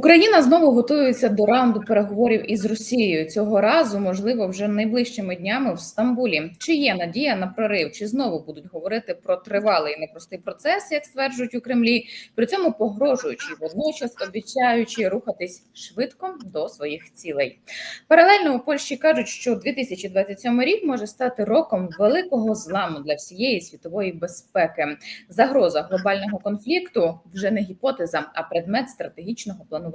Україна знову готується до раунду переговорів із Росією. Цього разу, можливо, вже найближчими днями в Стамбулі. Чи є надія на прорив? Чи знову будуть говорити про тривалий і непростий процес, як стверджують у Кремлі, при цьому погрожуючи водночас, обіцяючи рухатись швидко до своїх цілей. Паралельно у Польщі кажуть, що 2027 рік може стати роком великого зламу для всієї світової безпеки. Загроза глобального конфлікту вже не гіпотеза, а предмет стратегічного планування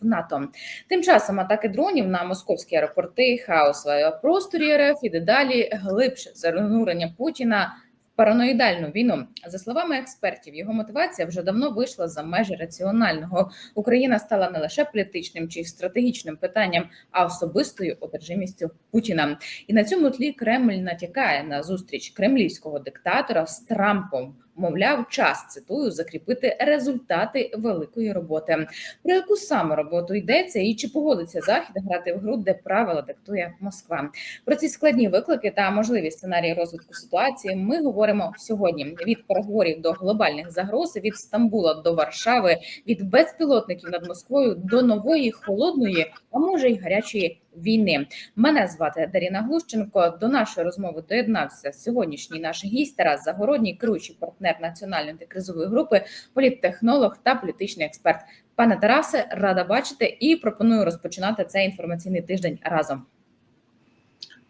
в НАТО. Тим часом атаки дронів на московські аеропорти, хаос в аеопросторі РФ і дедалі глибше занурення Путіна. Параноїдальну війну за словами експертів, його мотивація вже давно вийшла за межі раціонального. Україна стала не лише політичним чи стратегічним питанням, а особистою одержимістю Путіна. І на цьому тлі Кремль натякає на зустріч кремлівського диктатора з Трампом. Мовляв, час цитую закріпити результати великої роботи. Про яку саме роботу йдеться, і чи погодиться захід грати в гру, де правила диктує Москва? Про ці складні виклики та можливі сценарії розвитку ситуації ми говоримо сьогодні. Від переговорів до глобальних загроз, від Стамбула до Варшави, від безпілотників над Москвою до нової холодної, а може й гарячої війни. Мене звати Даріна Глущенко. До нашої розмови доєднався сьогоднішній наш гість Тарас Загородній, керуючий партнер національної антикризової групи, політтехнолог та політичний експерт. Пане Тарасе, рада бачити і пропоную розпочинати цей інформаційний тиждень разом.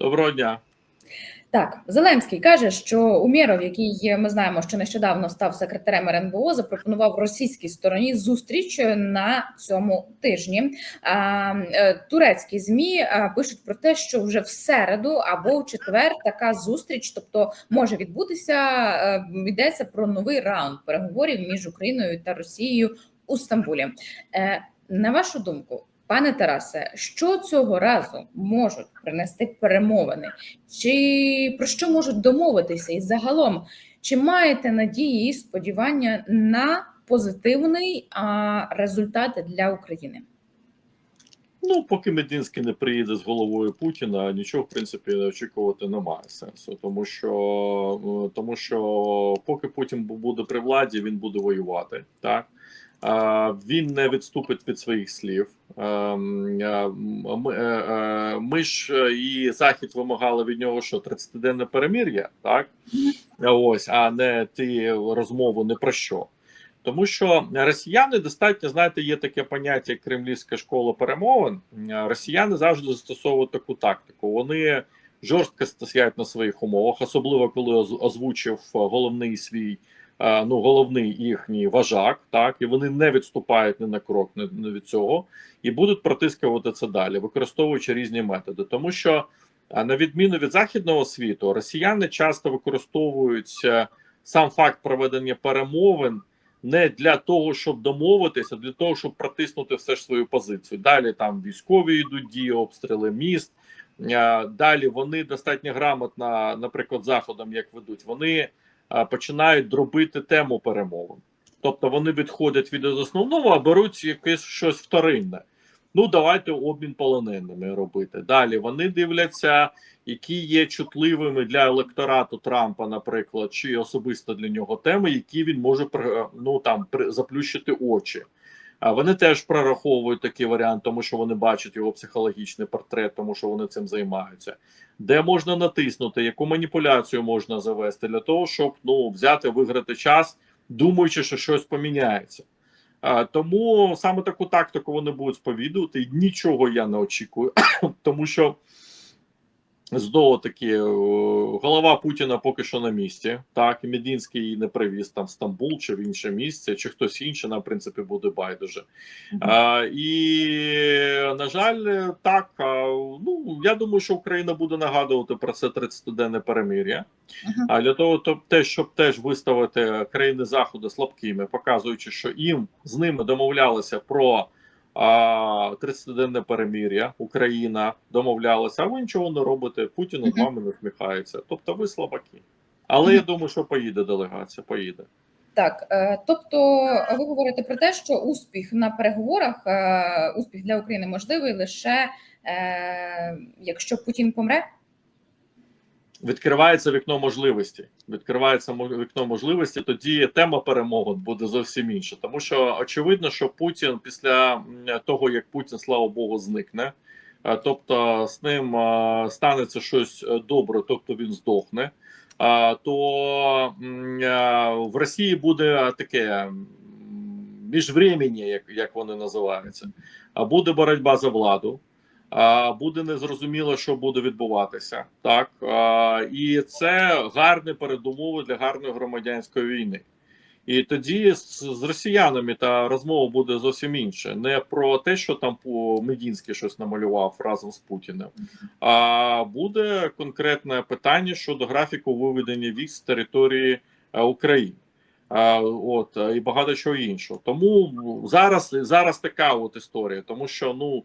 Доброго дня. Так, Зеленський каже, що Умєров, який ми знаємо, що нещодавно став секретарем РНБО, запропонував російській стороні зустріч на цьому тижні. А, Турецькі змі пишуть про те, що вже в середу або в четвер така зустріч, тобто може відбутися. Йдеться про новий раунд переговорів між Україною та Росією у Стамбулі. Е, На вашу думку. Пане Тарасе, що цього разу можуть принести перемовини? Чи про що можуть домовитися? І загалом, чи маєте надії і сподівання на позитивний а, результат для України? Ну, поки Мединський не приїде з головою Путіна, нічого в принципі очікувати немає сенсу, тому що тому що поки Путін буде при владі, він буде воювати так. Він не відступить від своїх слів. Ми ж і захід вимагали від нього, що 30-денне перемір'я, так ось, а не ті розмови не про що. Тому що росіяни достатньо знаєте, є таке поняття як кремлівська школа перемовин. Росіяни завжди застосовують таку тактику. Вони жорстко стоять на своїх умовах, особливо коли озвучив головний свій ну головний їхній важак, так і вони не відступають ні на крок не від цього, і будуть протискувати це далі, використовуючи різні методи, тому що на відміну від західного світу, росіяни часто використовують е, сам факт проведення перемовин. Не для того, щоб домовитися, а для того, щоб протиснути все ж свою позицію. Далі там військові йдуть дії, обстріли міст. Далі вони достатньо грамотно, наприклад, заходом як ведуть. Вони починають дробити тему перемовин. Тобто вони відходять від основного, а беруть якесь щось вторинне. Ну, давайте обмін полоненими робити. Далі вони дивляться, які є чутливими для електорату Трампа, наприклад, чи особисто для нього теми, які він може ну там заплющити очі. Вони теж прораховують такий варіант, тому що вони бачать його психологічний портрет, тому що вони цим займаються. Де можна натиснути, яку маніпуляцію можна завести для того, щоб ну взяти виграти час, думаючи, що щось поміняється. Тому саме таку тактику вони будуть сповідувати. Нічого я не очікую, тому що. Знову таки, е, голова Путіна поки що на місці. Так, і Медінський її не привіз там в Стамбул чи в інше місце, чи хтось інший, на в принципі, буде байдуже. Mm -hmm. А, І, на жаль, так. Ну я думаю, що Україна буде нагадувати про це 30-денне перемир'я. Mm -hmm. А для того, то, те, щоб теж виставити країни Заходу слабкими, показуючи, що їм з ними домовлялися про. 30-денне перемір'я, Україна домовлялася, а ви нічого не робите. Путін над вами не вміхається. Тобто ви слабаки. Але я думаю, що поїде делегація. Поїде. Так, е, тобто, ви говорите про те, що успіх на переговорах, е, успіх для України можливий лише е, якщо Путін помре. Відкривається вікно можливості. Відкривається вікно можливості. Тоді тема перемовин буде зовсім інша. Тому що очевидно, що Путін після того, як Путін, слава Богу, зникне. е, Тобто з ним е, станеться щось е, добре, тобто він здохне. То в Росії буде таке міжвреміння, як, як вони називаються. Буде боротьба за владу. Буде незрозуміло, що буде відбуватися, так і це гарні передумови для гарної громадянської війни. І тоді з, з росіянами та розмова буде зовсім інша. Не про те, що там по Медінський щось намалював разом з Путіним, а буде конкретне питання щодо графіку виведення військ з території е, України. От е, і багато чого іншого. Тому зараз зараз така от історія, тому що ну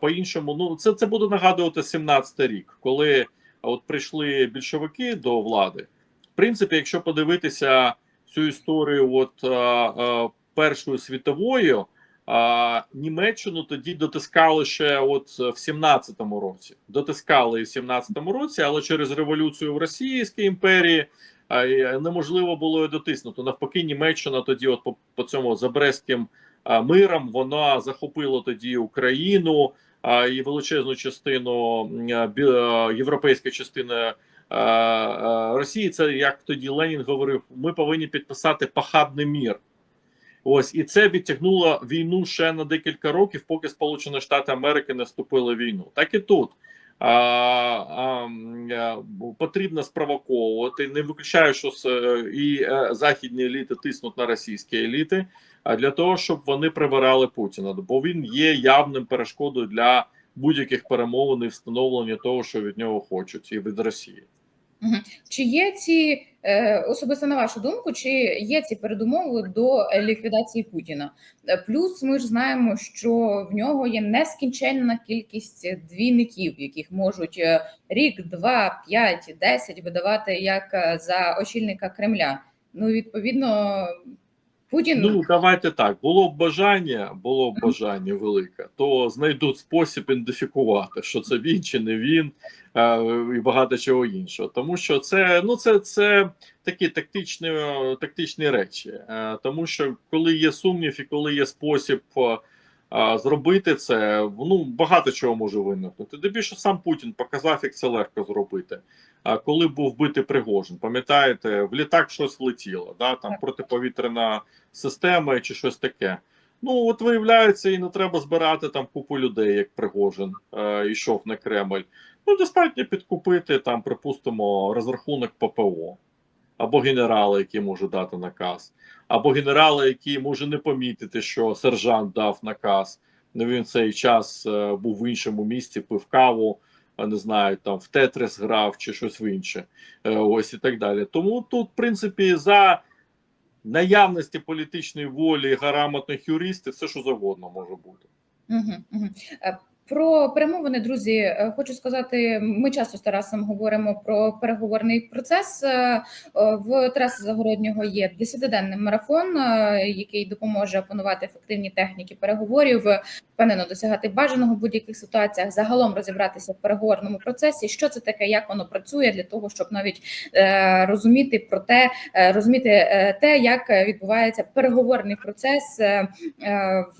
по-іншому, ну це це буде нагадувати 17-й рік, коли от прийшли більшовики до влади. В принципі, якщо подивитися цю історію, от а, а, Першої світової, а, Німеччину тоді дотискали ще от в 17-му році. Дотискали і в 17-му році, але через революцію в Російській імперії неможливо було її дотиснути. Навпаки, Німеччина тоді, от по, по цьому забрестським а, мирам, вона захопила тоді Україну і величезну частину м, а, європейської частини а, а, Росії. Це як тоді Ленін говорив: ми повинні підписати пахабний мір. Ось і це відтягнуло війну ще на декілька років, поки Сполучені Штати Америки не вступили в війну. Так і тут а, а, потрібно спровоковувати. Не виключаю, що е, і е, західні еліти тиснуть на російські еліти, а для того, щоб вони прибирали Путіна, бо він є явним перешкодою для будь-яких перемовин і встановлення того, що від нього хочуть, і від Росії. Чи є ці е, особисто на вашу думку, чи є ці передумови до е, ліквідації Путіна? Е, Плюс ми ж знаємо, що в нього є нескінченна кількість двійників, яких можуть е, рік, два, п'ять, десять видавати як е, за очільника Кремля. Ну відповідно, Путін Ну давайте так. Було б бажання, було б бажання велике, то знайдуть спосіб ідентифікувати, що це він чи не він, е, і багато чого іншого. Тому що це ну це, це такі тактичні, е, тактичні речі. Е, Тому що коли є сумнів і коли є спосіб. Зробити це ну багато чого може виникнути. Де більше сам Путін показав, як це легко зробити. А коли був вбитий Пригожин, пам'ятаєте, в літак щось влетіло, да там протиповітряна система чи щось таке. Ну от виявляється, і не треба збирати там купу людей, як Пригожин е, йшов на Кремль. Ну достатньо підкупити там, припустимо, розрахунок ППО або генерала, який може дати наказ, або генерала, який може не помітити, що сержант дав наказ. Ну він цей час е, був в іншому місці, пив каву, не знаю, там в Тетрис грав чи щось в інше. Е, ось і так далі. Тому тут, в принципі, за наявності політичної волі грамотних юристів, все що завгодно може бути. Угу, угу. Про перемовини, друзі, е, хочу сказати, ми часто з Тарасом говоримо про переговорний процес. Е, е, В Тараса Загороднього є 10-денний марафон, який допоможе опанувати ефективні техніки переговорів, впевнено досягати бажаного в будь-яких ситуаціях, загалом розібратися в переговорному процесі, що це таке, як воно працює, для того, щоб навіть розуміти про те, розуміти те, як відбувається переговорний процес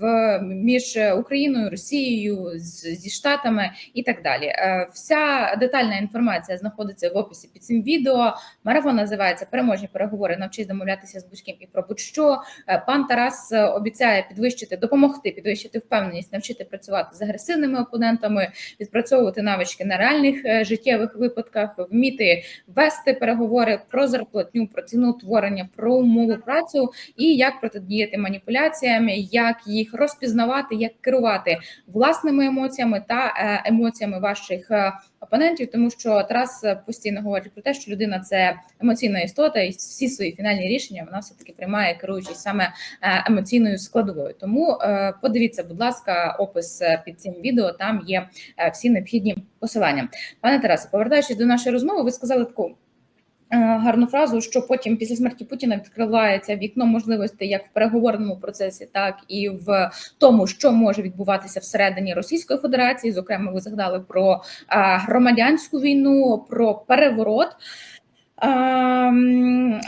в між Україною, Росією з- зі Штатами і так далі. Е, Вся детальна інформація знаходиться в описі під цим відео. Марафон називається Переможні переговори. Навчись домовлятися з будь-ким і про будь-що. Е, Пан Тарас е, обіцяє підвищити, допомогти підвищити впевненість, навчити працювати з агресивними опонентами, відпрацьовувати навички на реальних життєвих випадках, вміти вести переговори про зарплатню, про ціноутворення, про умови працю і як протидіяти маніпуляціям, як їх розпізнавати, як керувати власними емоціями та е, емоціями ваших е, опонентів, тому що Тарас е, постійно говорить про те, що людина це емоційна істота, і всі свої фінальні рішення вона все таки приймає, керуючись саме емоційною складовою. Тому подивіться, будь ласка, опис під цим відео. Там є всі необхідні посилання. Пане Тарасе, повертаючись до нашої розмови, ви сказали таку гарну фразу, що потім після смерті Путіна відкривається вікно можливостей як в переговорному процесі, так і в тому, що може відбуватися всередині Російської Федерації. Зокрема, ви згадали про е, громадянську війну, про переворот.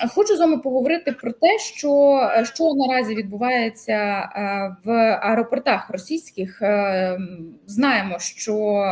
Хочу з вами поговорити про те, що, що наразі відбувається е, в аеропортах російських. Ем, Знаємо, що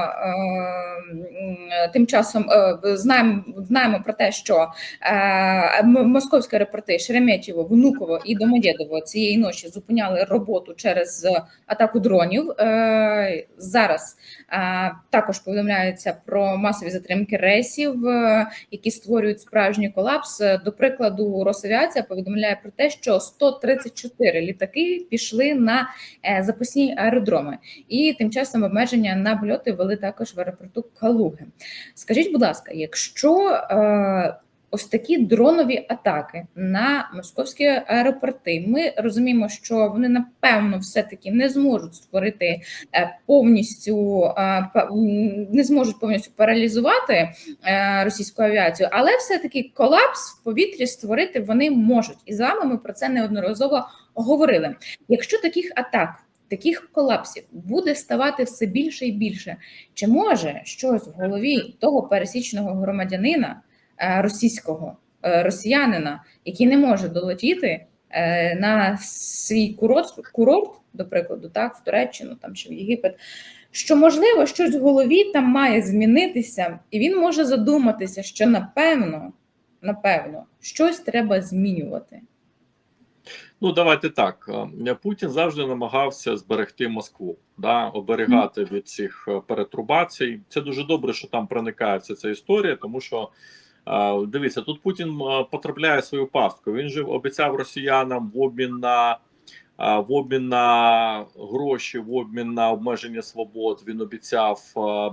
тим часом е, знаємо, знаємо про те, що е, московські аеропорти Шереметьєво, Внуково і Домодєдово цієї ночі зупиняли роботу через атаку дронів. Е, Зараз е, також повідомляється про масові затримки рейсів, е, які створюють справжній колапс. Е, До прикладу, Росавіація повідомляє про те, що 134 літаки пішли на е, запасні аеродроми, і тим часом обмеження на польоти ввели також в аеропорту Калуги. Скажіть, будь ласка, якщо е, ось такі дронові атаки на московські аеропорти, ми розуміємо, що вони напевно все-таки не зможуть створити е, повністю е, не зможуть повністю паралізувати е, російську авіацію, але все-таки колапс в повітрі створити вони можуть. І з вами ми про це неодноразово говорили. Якщо таких атак, таких колапсів буде ставати все більше і більше, чи може щось в голові того пересічного громадянина російського е, росіянина, який не може долетіти е, на свій курорт, курорт, до прикладу, так, в Туреччину там чи в Єгипет, що можливо щось в голові там має змінитися, і він може задуматися, що напевно, напевно, щось треба змінювати. Ну, давайте так. Е, Путін завжди намагався зберегти Москву, да, оберігати від цих е, перетрубацій. Це дуже добре, що там проникається ця історія, тому що е, дивіться, тут Путін потрапляє в свою пастку. Він же обіцяв росіянам в обмін на. В обмін на гроші, в обмін на обмеження свобод він обіцяв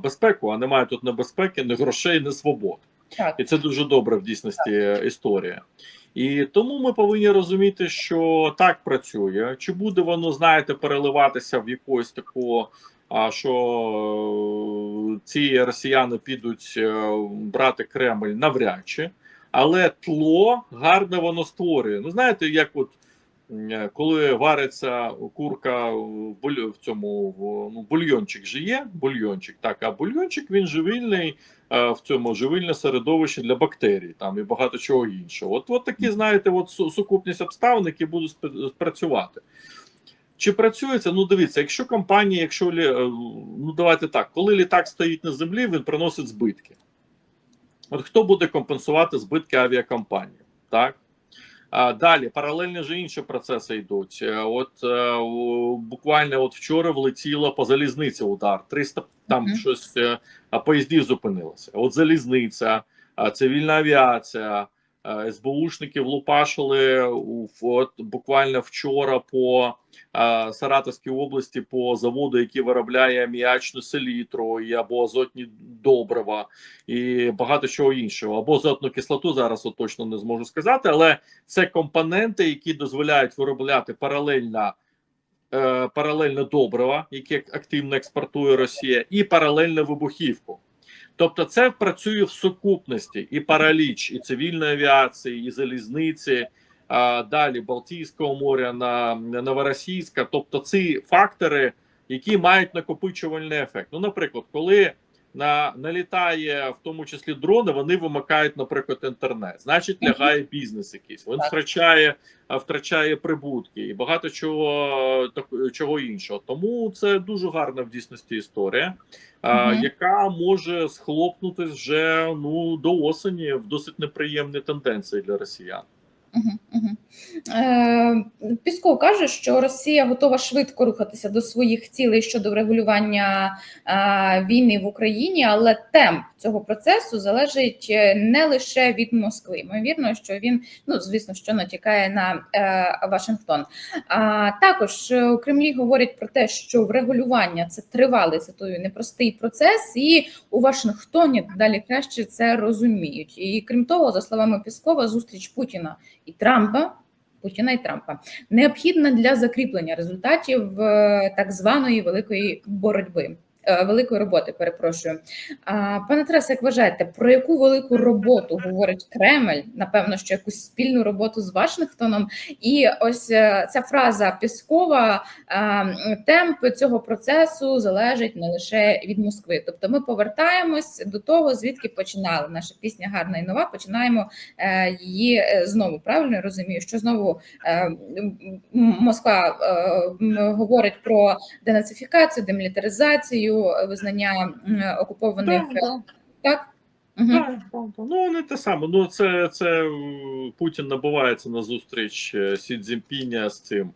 безпеку, а немає тут ні безпеки, ні грошей, ні свобод. Так. І це дуже добре в дійсності історія. І тому ми повинні розуміти, що так працює. Чи буде воно, знаєте, переливатися в якусь таку, а що е, ці росіяни підуть е, брати Кремль навряд чи, але тло гарне воно створює. Ну, знаєте, як от е, коли вариться курка в цьому в, ну, бульйончик же є, бульйончик, так, а бульйончик він живильний в цьому живильне середовище для бактерій там і багато чого іншого. От, от такі, знаєте, от сукупність обставин, які будуть спрацювати. Чи працює це? Ну, дивіться, якщо компанія, якщо е, ну давайте так, коли літак стоїть на землі, він приносить збитки. От хто буде компенсувати збитки авіакомпанії? Так? А далі паралельно ж інші процеси йдуть. Е, От е, буквально от вчора влетіло по залізниці удар. 300 там Мгм. щось е, поїздів зупинилося. От залізниця, цивільна авіація, е, СБУшники влупашили от буквально вчора по е, Саратовській області по заводу, який виробляє аміачну селітру і або азотні добрива, і багато чого іншого. Або азотну кислоту зараз от точно не зможу сказати, але це компоненти, які дозволяють виробляти паралельно. е, Паралельно добрива, які активно експортує Росія, і паралельно вибухівку. Тобто, це працює в сукупності і параліч, і цивільної авіації, і залізниці, а далі Балтійського моря на Новоросійська. Тобто, ці фактори, які мають накопичувальний ефект. Ну, наприклад, коли на налітає в тому числі дрони, вони вимикають, наприклад, інтернет. Значить, лягає бізнес якийсь. Він втрачає, втрачає прибутки і багато чого так, чого іншого. Тому це дуже гарна в дійсності історія, а, Мгм. яка може схлопнутись вже ну до осені в досить неприємні тенденції для росіян. Мгм. Е, Пісков каже, що Росія готова швидко рухатися до своїх цілей щодо врегулювання е, війни в Україні, але темп цього процесу залежить е, не лише від Москви. Ймовірно, що він ну звісно, що натякає на е, Вашингтон. А також е, у Кремлі говорять про те, що врегулювання це тривалий цитую непростий процес, і у Вашингтоні далі краще це розуміють. І крім того, за словами Піскова, зустріч Путіна і Трампа. Путіна і Трампа необхідна для закріплення результатів е, так званої великої боротьби. Е, великої роботи. Перепрошую. Пане Тарасе, як вважаєте, про яку велику роботу говорить Кремль? Напевно, що якусь спільну роботу з Вашингтоном, і ось е, ця фраза Піскова е, темп цього процесу залежить не лише від Москви. Тобто, ми повертаємось до того, звідки починали наша пісня гарна і нова. Починаємо її знову. Правильно я розумію, що знову Москва говорить про денацифікацію, демілітаризацію, визнання окупованих Так, так. Угу. Так, так, так. Ну, не те саме. Ну, це, це Путін набувається на зустріч е, Сі Цзіньпіня з цим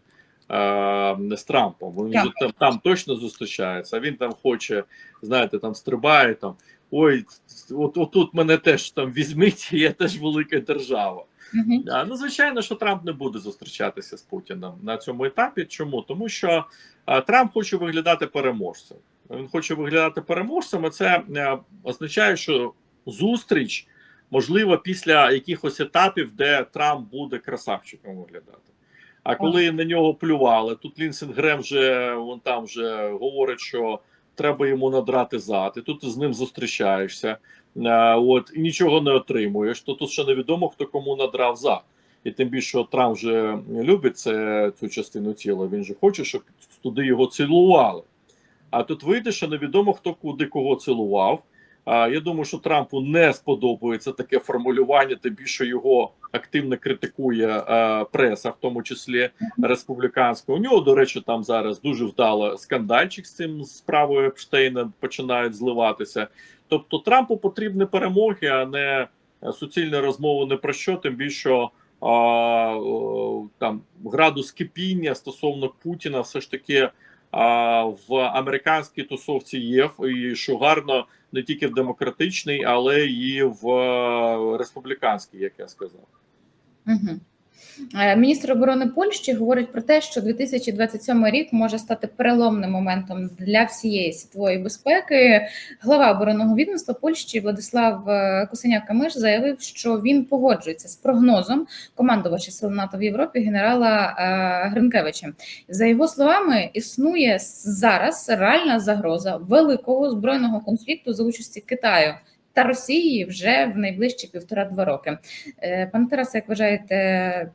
е, з Трампом. Він Так. там, там точно зустрічається, а він там хоче, знаєте, там стрибає там. Ой, от, от тут мене теж там візьміть, я теж велика держава. Угу. А, ну, звичайно, що Трамп не буде зустрічатися з Путіним на цьому етапі. Чому? Тому що а, Трамп хоче виглядати переможцем. Він хоче виглядати переможцем, і це е, означає, що зустріч можливо після якихось етапів, де Трамп буде красавчиком виглядати. А коли на нього плювали, тут Лінсен Грем вже вон там вже говорить, що треба йому надрати зад, і тут ти з ним зустрічаєшся. Е, от і нічого не отримуєш, то тут ще невідомо, хто кому надрав за. І тим більше що Трамп вже любить це, цю частину тіла. Він же хоче, щоб туди його цілували. А тут вийде, що невідомо, хто куди кого цілував. А, я думаю, що Трампу не сподобається таке формулювання, тим більше його активно критикує е, преса, в тому числі республіканська. У нього, до речі, там зараз дуже вдало скандальчик з цим справою Епштейна починають зливатися. Тобто Трампу потрібні перемоги, а не суцільні розмови не про що, тим більше а, там градус кипіння стосовно Путіна все ж таки а, в американській тусовці є, і що гарно не тільки в демократичній, але і в е, республіканській, як я сказав. Угу. Міністр оборони Польщі говорить про те, що 2027 рік може стати переломним моментом для всієї світової безпеки. Глава оборонного відомства Польщі Владислав е, Косиняк-Камиш заявив, що він погоджується з прогнозом командувача сил НАТО в Європі генерала е, Гринкевича. За його словами, існує зараз реальна загроза великого збройного конфлікту за участі Китаю. Та Росії вже в найближчі півтора-два роки. Е, Пане Тарасе, як вважаєте,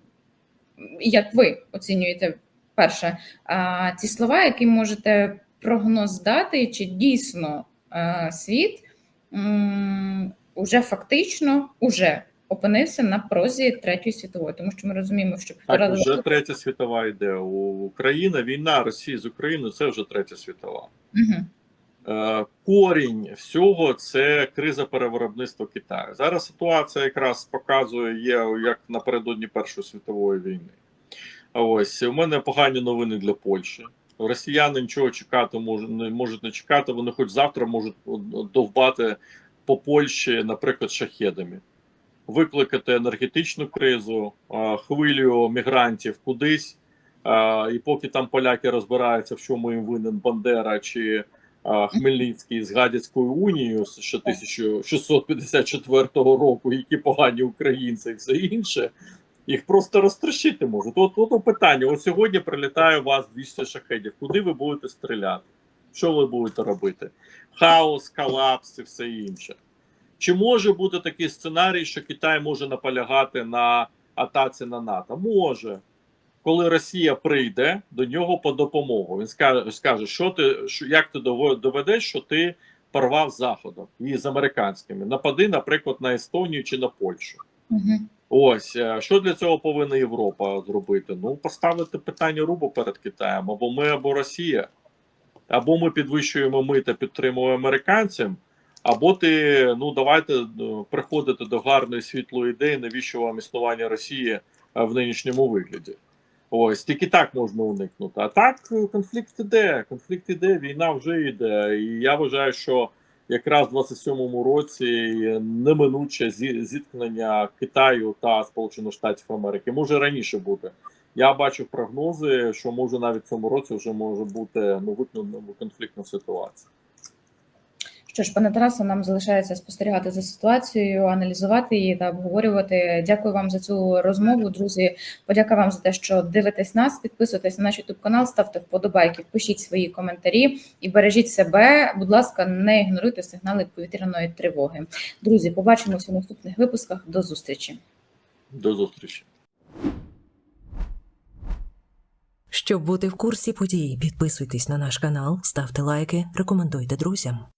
як ви оцінюєте перше ці слова, які можете прогноз дати, чи дійсно світ уже фактично уже опинився на прозі третьої світової, тому що ми розуміємо, що Так, вже третя світова йде. У Україна, війна Росії з Україною це вже третя світова. Угу. Е, Корінь всього це криза перевиробництва Китаю. Зараз ситуація якраз показує є як напередодні Першої світової війни. А Ось у мене погані новини для Польщі. Росіяни нічого чекати можуть не можуть не чекати. Вони хоч завтра можуть довбати по Польщі, наприклад, шахедами, викликати енергетичну кризу, хвилю мігрантів кудись. І поки там поляки розбираються, в чому їм винен Бандера чи Хмельницький з Гадяцькою унією ще 1654 року, які погані українці і все інше, їх просто розтрощити можуть. От, от питання: от сьогодні прилітає у вас 200 шахедів. Куди ви будете стріляти? Що ви будете робити? Хаос, колапс і все інше. Чи може бути такий сценарій, що Китай може наполягати на атаці на НАТО? Може коли Росія прийде до нього по допомогу, він скаже, скаже, що ти що, як ти доведеш, що ти порвав з заходом і з американськими. Напади, наприклад, на Естонію чи на Польщу. Угу. Ось е, що для цього повинна Європа зробити? Ну поставити питання рубу перед Китаєм або ми, або Росія, або ми підвищуємо ми та підтримуємо американцям. Або ти ну давайте е, приходити до гарної світлої ідеї, навіщо вам існування Росії е, в нинішньому вигляді. Ось тільки так можна уникнути. А так е, конфлікт іде. Конфлікт іде, війна вже йде. І я вважаю, що якраз в 27-му році неминуче зі- зіткнення Китаю та Сполучених Штатів Америки може раніше бути. Я бачу прогнози, що може навіть в цьому році вже може бути ну конфліктна ситуація. Що ж, пане Тарасе, нам залишається спостерігати за ситуацією, аналізувати її та обговорювати. Дякую вам за цю розмову, друзі. Подяка вам за те, що дивитесь нас. Підписуйтесь на наш YouTube канал, ставте вподобайки, пишіть свої коментарі і бережіть себе. Будь ласка, не ігноруйте сигнали повітряної тривоги. Друзі, побачимося у наступних випусках. До зустрічі. До зустрічі. Щоб бути в курсі подій, підписуйтесь на наш канал, ставте лайки, рекомендуйте друзям.